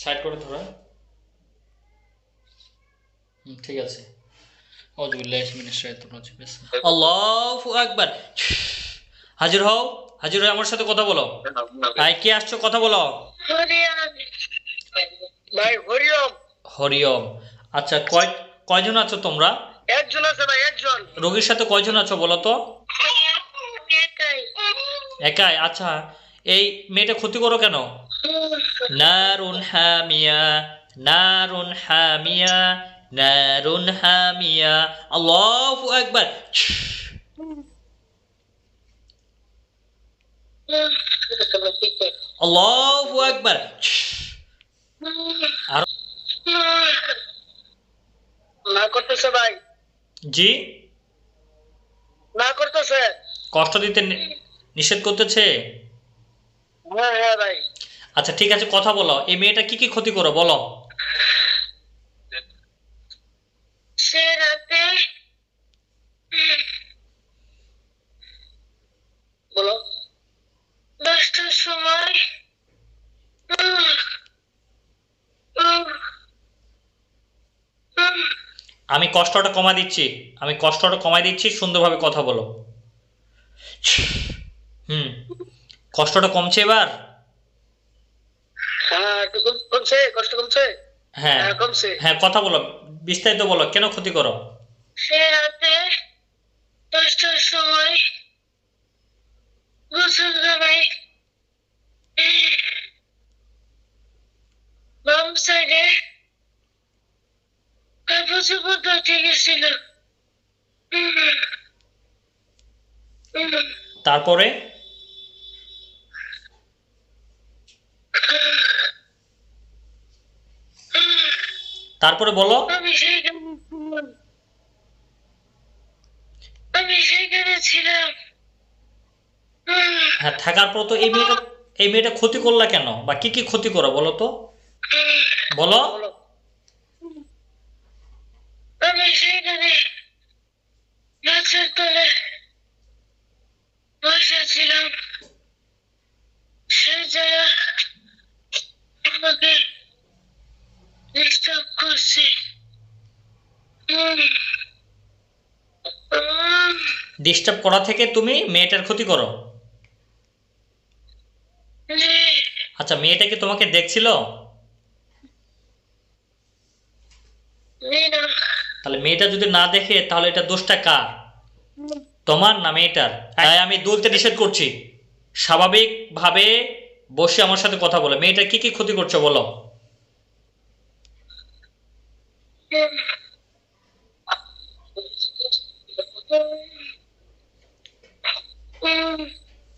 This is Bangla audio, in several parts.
সাইড করে ধরা ঠিক আছে। আল্লাহু আকবার। হাজির হও হাজির হয়ে আমার সাথে কথা বলো। ভাই কে আসছো কথা বলো। ভাই হরিওম। হরিওম। আচ্ছা কয় কয়জন আছো তোমরা? একজন আছে ভাই একজন। রোগীর সাথে কয়জন আছো বলো তো? একাই আচ্ছা। এই মেয়েটা ক্ষতি করো কেন? নারুন হামিয়া নারুন হামিয়া নারুন হামিয়া। আল্লাহু আকবার। আল্লাহু আকবার। আর না করতেছে ভাই। জি? না করতেছে। কষ্ট দিতে নিষেধ করতেছে? হ্যাঁ হ্যাঁ ভাই। আচ্ছা ঠিক আছে কথা বলো। এই মেয়েটা কি কি ক্ষতি করো বলো। সে রাতে বলো। দশটার সময় আমি কষ্টটা কমা দিচ্ছি আমি কষ্টটা কমাই দিচ্ছি সুন্দরভাবে কথা বলো। হুম কষ্টটা কমছে এবার? কমছে? কষ্ট কমছে? হ্যাঁ। হ্যাঁ কমছে। হ্যাঁ কথা বলো। বিস্তারিত বলো কেন ক্ষতি করো? সে রাতে দশটার সময় গোসল করে বাম সাইডে কাপড় চোপড় ধুতে গেছিল তারপরে? তারপরে বলো। আমি সেখানে ছিলাম। আমি সেখানে ছিলাম। হ্যাঁ থাকার পর তো এই মেয়েটা এই মেয়েটা ক্ষতি করলা কেন? বা কি কি ক্ষতি করো বলো তো? বলো। আমি সেখানে ডিস্টার্ব করা থেকে তুমি মেয়েটার ক্ষতি করো। আচ্ছা মেয়েটা কি তোমাকে দেখছিল? তাহলে মেয়েটা যদি না দেখে, তাহলে এটা দোষটা কার? তোমার না মেয়েটার? তাই আমি দুলতে নিষেধ করছি। স্বাভাবিকভাবে বসে আমার সাথে কথা বলো। মেয়েটার কি কি ক্ষতি করছ বলো?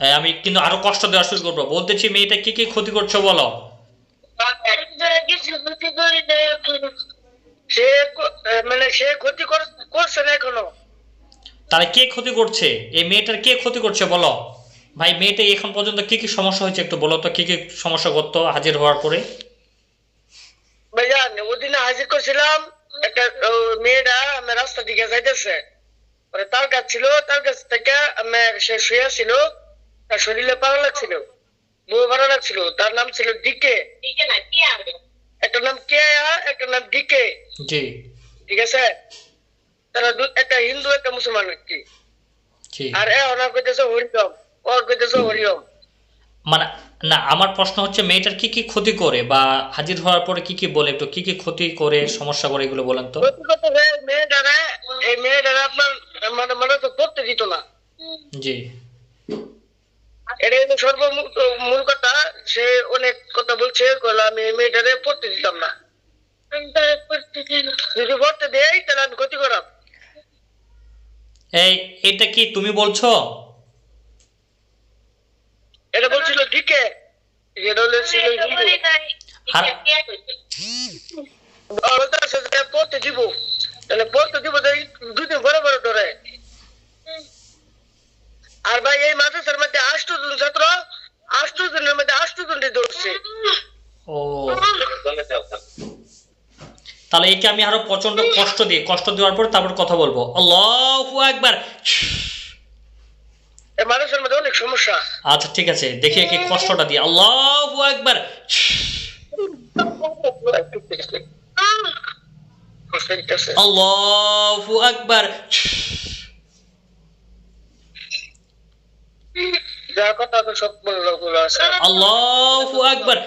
হ্যাঁ, আমি কিন্তু আরও কষ্ট দেওয়া শুরু করব। বলতেছি মেয়েটা কি কি ক্ষতি করছ বলো। সে মানে সে ক্ষতি করছে না এখনও। তাহলে কে ক্ষতি করছে? এই মেয়েটার কে ক্ষতি করছে বলো? ভাই মেয়েটা এখন পর্যন্ত কি কি সমস্যা হয়েছে একটু বলো তো কি কি সমস্যা করতো হাজির হওয়ার পরে? ভাইজান ওদিনে হাজির করছিলাম একটা মেয়েটা আমার রাস্তা দিকে যাইতেছে। পরে তার কাছ ছিল তার কাছ থেকে আমার সে শুয়ে ছিল তার শরীরে ভালো লাগছিল বউ ভালো লাগছিল তার নাম ছিল ডিকে। একটা নাম কেয়া একটা নাম ডিকে। জি। ঠিক আছে? তারা একটা হিন্দু একটা মুসলমান কি। আর এ ওনার কইতেছে হরিওম ওর কইতেছে হরিওম। মানে না আমার প্রশ্ন হচ্ছে মেয়েটার কি কি ক্ষতি করে বা হাজির হওয়ার পরে কি কি বলে একটু কি কি ক্ষতি করে সমস্যা করে এগুলো বলেন তো। হয়ে মেয়েটারা এই মেয়েটারা আপনার মানে মানে তো পড়তে দিত না। জি। এটা কিন্তু সর্বমূল মূল কথা। সে অনেক কথা বলছে কইলো আমি মেয়েটারে পড়তে দিতাম না। যদি পড়তে দেই তাহলে আমি ক্ষতি করাম। এই এটা কি তুমি বলছো? এটা বলছিল ডিকে এটা হলো ছিল হিন্দু। আর বলো তো যে পড়তে দিব। তাহলে দিব দুদিন বড় বড় ধরে আর ভাই এই মাদ্রাসার মধ্যে আষ্ট জন ছাত্র আষ্ট জনের মধ্যে আষ্ট জনটি ধরছে ও। তাহলে একে আমি আরও প্রচণ্ড কষ্ট দিই কষ্ট দেওয়ার পর তারপর কথা বলব। আল্লাহু একবার এই মাদ্রাসার মধ্যে অনেক সমস্যা। আচ্ছা ঠিক আছে দেখি একে কষ্টটা দিই। আল্লাহু একবার বুঝতেছে আল্লাহু আকবার যা কথা তো সব বললগুলো আছে আল্লাহু আকবার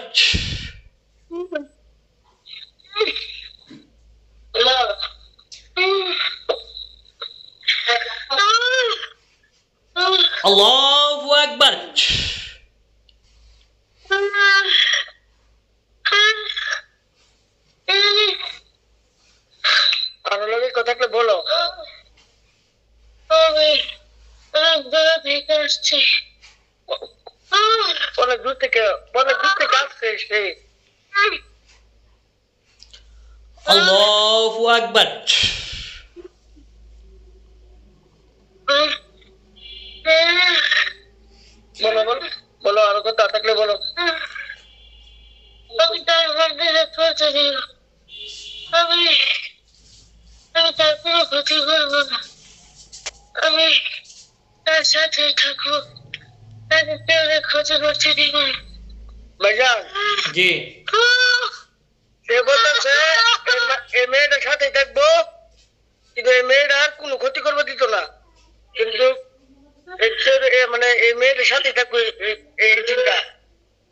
আল্লাহু আকবার আর লোকের কথা থাকলে বলো অনেক দূর থেকে অনেক দূর থেকে আসছে সে। আল্লাহু আকবার। বলো বলো বলো আরও কথা থাকলে বলো। আমি তার মন্দিরে পৌঁছে দিল আমি আমি তার কোনো ক্ষতি করব না। আমি তার সাথে তাকে কেউ ক্ষতি করতে দিব ভাইজান জি সে বলতেছে এই মেয়েটার সাথে থাকব কিন্তু এই মেয়েটা আর কোনো ক্ষতি করব দিত না কিন্তু মানে এই মেয়েটার সাথে থাকব এই চিন্তা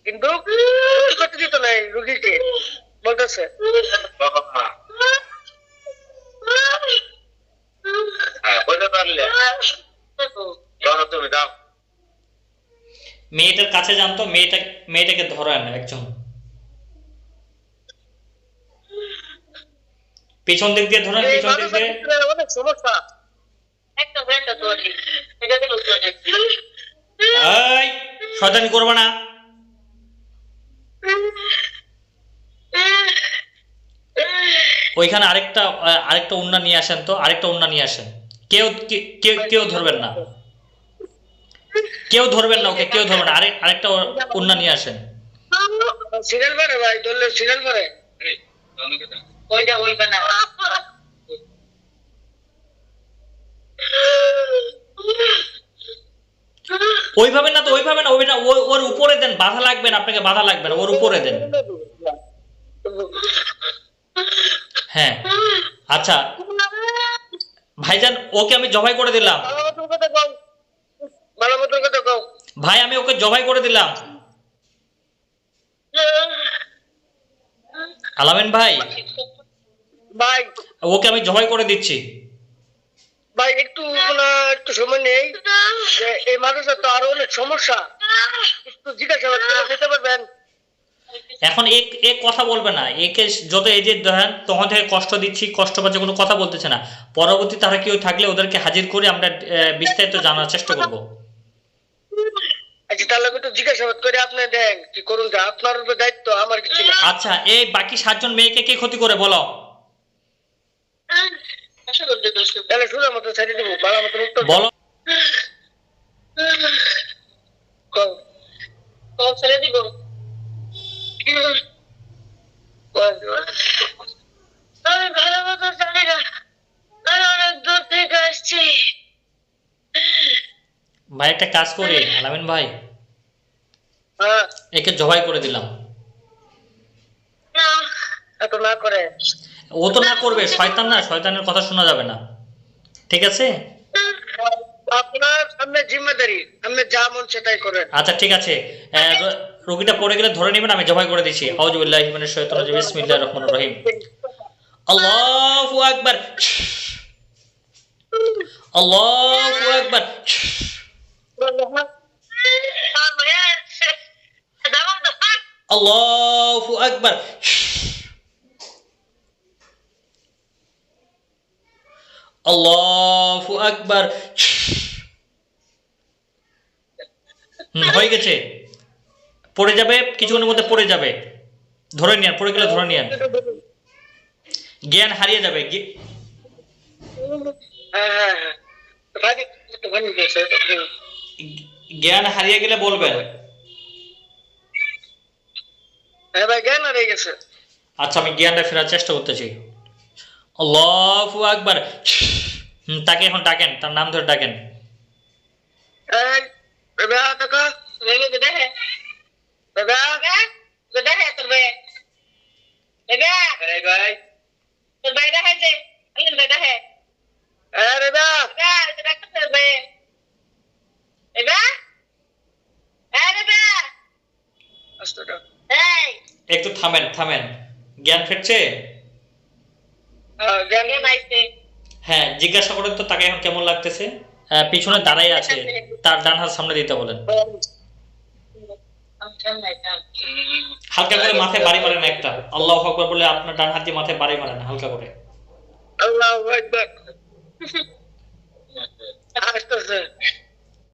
কিন্তু ক্ষতি করতে দিত না এই রুগীকে বলতেছে বুঝতে পারলে ধরো তুমি দাও মেয়েটার কাছে জানতো মেয়েটা মেয়েটাকে ধরেন একজন। পিছন দিক দিয়ে ধরেন এই পিছন দিক দিয়ে। শয়তানি করবে না। ওইখানে আরেকটা আরেকটা উন্না নিয়ে আসেন তো আরেকটা উন্না নিয়ে আসেন। কেউ কেউ কেউ ধরবেন না। কেউ ধরবেন না ওকে কেউ ধরবেন না। আরেক আরেকটা উন্না নিয়ে আসেন। সিরিয়াল পারে ভাই ধরলে সিরিয়াল পারে। ওইটা না। ওইভাবে না তো ওইভাবে না ওই না ওর উপরে দেন বাধা লাগবে না আপনাকে বাধা লাগবে না ওর উপরে দেন। হ্যাঁ। আচ্ছা। ভাইজান ওকে আমি জবাই করে দিলাম ভালো মতন কথা কও ভালো মতন কথা কও ভাই আমি ওকে জবাই করে দিলাম। আলামিন ভাই ভাই। ওকে আমি জবাই করে দিচ্ছি। ভাই একটু একটু সময় নেই। এই মানুষের তো আরও অনেক সমস্যা। একটু জিজ্ঞাসাবাদ করে যেতে পারবেন। এখন এক এক কথা বলবে না। একে যত এই যে ধরেন তখন থেকে কষ্ট দিচ্ছি কষ্ট পাচ্ছে কোনো কথা বলতেছে না। পরবর্তী তারা কেউ থাকলে ওদেরকে হাজির করে আমরা বিস্তারিত জানার চেষ্টা করব। তাহলে একটু জিজ্ঞাসাবাদ করে আপনি দেন কি করুন আপনার উপর দায়িত্ব আমার কিছু আচ্ছা এই বাকি সাতজন মেয়েকে কে ক্ষতি করে বলো? তাহলে সোজা মতো ছেড়ে দিব ভালো মতন উত্তর বলো। ছেড়ে দিব। আমি ভালো মতো জানি না। আমি অনেক দূর থেকে আসছি। ভাই একটা কাজ করি আলামিন ভাই। একে জবাই করে দিলাম না এত না করে ও তো না করবে শয়তান না শয়তানের কথা শোনা যাবে না ঠিক আছে আপনার আপনার জিম্মেদারি আপনি যা মন সেটাই করেন আচ্ছা ঠিক আছে রোগীটা পড়ে গেলে ধরে নেবেন আমি জবাই করে দিচ্ছি আউযুবিল্লাহি মিনাশ শাইতানির রাজিম বিসমিল্লাহির রহমানির রহিম আল্লাহু আকবার আল্লাহু আকবার আল্লাহু আকবার আল্লাহু আকবার হয়ে গেছে। পড়ে যাবে কিছুক্ষণের মধ্যে পড়ে যাবে। ধরে নিন পড়ে গেলে ধরে নিন জ্ঞান হারিয়ে যাবে হ্যাঁ হ্যাঁ হ্যাঁ। জ্ঞান হারিয়ে গেলে বলবেন। হ্যাঁ ভাই জ্ঞান হারিয়ে গেছে। আচ্ছা আমি জ্ঞানটা ফেরার চেষ্টা করতেছি। আল্লাহু আকবার। তাকে এখন ডাকেন তার নাম ধরে ডাকেন। বেবা টাকা বেবা Bebe, bebe, bebe. কষ্টটা এই একটু থামেন থামেন। জ্ঞান ফিরছে? হ্যাঁ, হ্যাঁ জিজ্ঞাসা করেন তো তাকে এখন কেমন লাগতেছে। পিছনে দাঁড়াই আছে। তার ডান হাত সামনে দিতে বলেন। হালকা করে মাথায় বাড়ি মারেন একটা। আল্লাহ আকবর বলে আপনার ডান হাত দিয়ে মাথায় বাড়ি মারেন হালকা করে। আল্লাহ